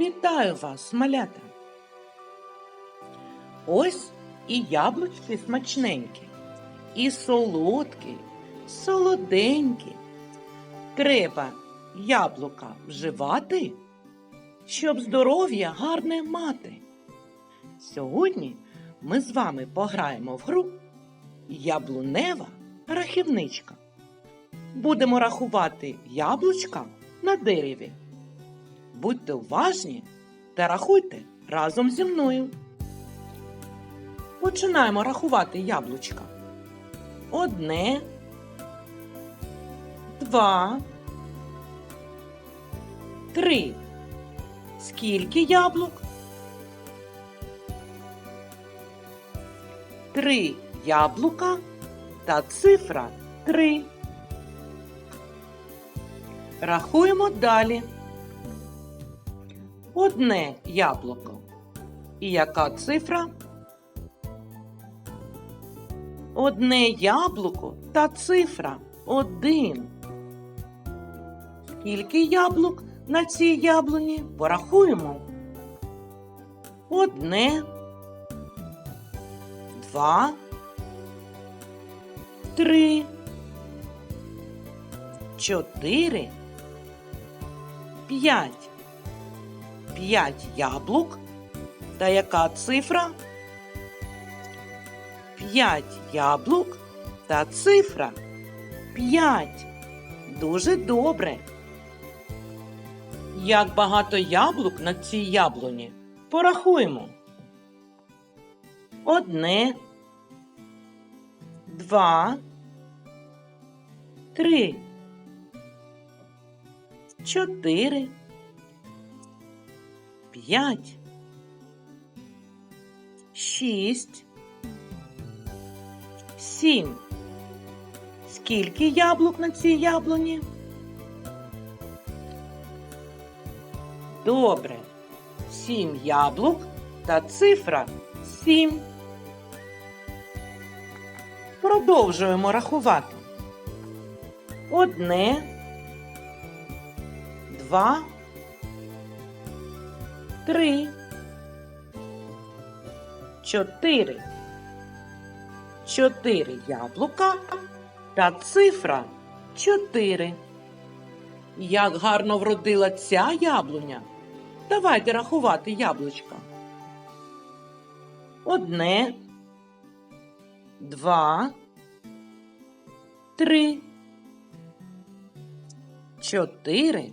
Вітаю вас, малята! Ось і яблучки смачненькі, і солодкі, солоденькі. Треба яблука вживати, щоб здоров'я гарне мати. Сьогодні ми з вами пограємо в гру Яблунева рахівничка. Будемо рахувати яблучка на дереві. Будьте уважні та рахуйте разом зі мною. Починаємо рахувати яблучка. Одне, два, три. Скільки яблук? Три яблука та цифра три. Рахуємо далі. Одне яблуко. І яка цифра? Одне яблуко та цифра один. Скільки яблук на цій яблуні? Порахуємо. Одне, два, три, чотири, п'ять. П'ять яблук. Та яка цифра? П'ять яблук та цифра. П'ять. Дуже добре. Як багато яблук на цій яблуні? Порахуємо. Одне, два, три, чотири п'ять, шість, сім. Скільки яблук на цій яблуні? Добре. Сім яблук та цифра сім. Продовжуємо рахувати. Одне, два, три, чотири. Чотири яблука та цифра чотири. Як гарно вродила ця яблуня. Давайте рахувати яблучка. Одне, два, три, чотири,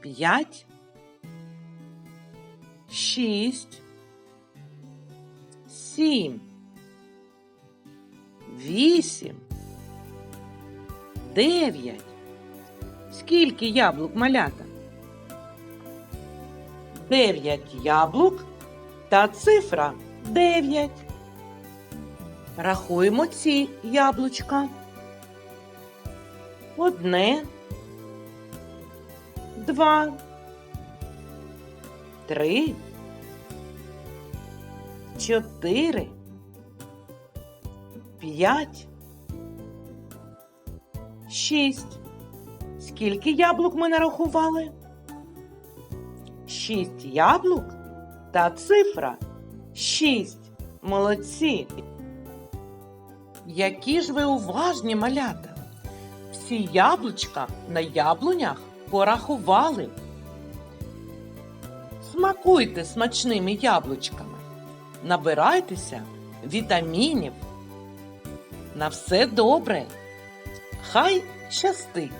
п'ять, шість, сім, вісім, дев'ять. Скільки яблук малята? Дев'ять яблук та цифра дев'ять. Рахуємо ці яблучка. Одне, два, три, чотири, п'ять, шість. Скільки яблук ми нарахували? Шість яблук та цифра шість. Молодці. Які ж ви уважні малята. Всі яблучка на яблунях порахували. Смакуйте смачними яблучками. Набирайтеся вітамінів. На все добре. Хай щастить!